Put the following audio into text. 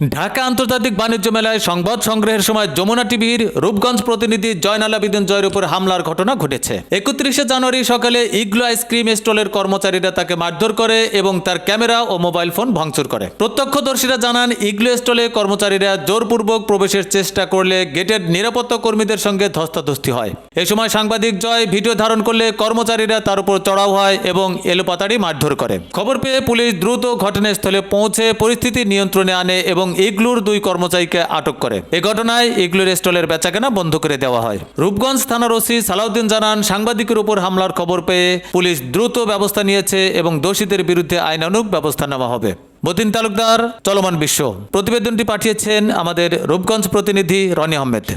ঢাকা আন্তর্জাতিক বাণিজ্য মেলায় সংবাদ সংগ্রহের সময় যমুনা টিভির রূপগঞ্জ প্রতিনিধি জয়নাল আবিদিন জয়ের উপর হামলার ঘটনা ঘটেছে। একত্রিশে জানুয়ারি সকালে ইগলো আইসক্রিম স্টলের কর্মচারীরা তাকে মারধর করে এবং তার ক্যামেরা ও মোবাইল ফোন ভাঙচুর করে। প্রত্যক্ষদর্শীরা জানান, ইগলো স্টলে কর্মচারীরা জোরপূর্বক প্রবেশের চেষ্টা করলে গেটের নিরাপত্তা কর্মীদের সঙ্গে ধস্তাধস্তি হয়। এ সময় সাংবাদিক জয় ভিডিও ধারণ করলে কর্মচারীরা তার উপর চড়াও হয় এবং এলোপাতাড়ি মারধর করে। খবর পেয়ে পুলিশ দ্রুত ঘটনাস্থলে পৌঁছে পরিস্থিতি নিয়ন্ত্রণে আনে এবং ইগলুর দুই কর্মচারীকে আটক করে। এ ঘটনায় ইগলুর স্টলের বেচাকেনা বন্ধ করে দেওয়া হয়। রূপগঞ্জ থানার ওসি সালাউদ্দিন জানান, সাংবাদিকের উপর হামলার খবর পেয়ে পুলিশ দ্রুত ব্যবস্থা নিয়েছে এবং দোষীদের বিরুদ্ধে আইনানুগ ব্যবস্থা নেওয়া হবে। মতিন তালুকদার, চলমান বিশ্ব। প্রতিবেদনটি পাঠিয়েছেন আমাদের রূপগঞ্জ প্রতিনিধি রনি আহমেদ।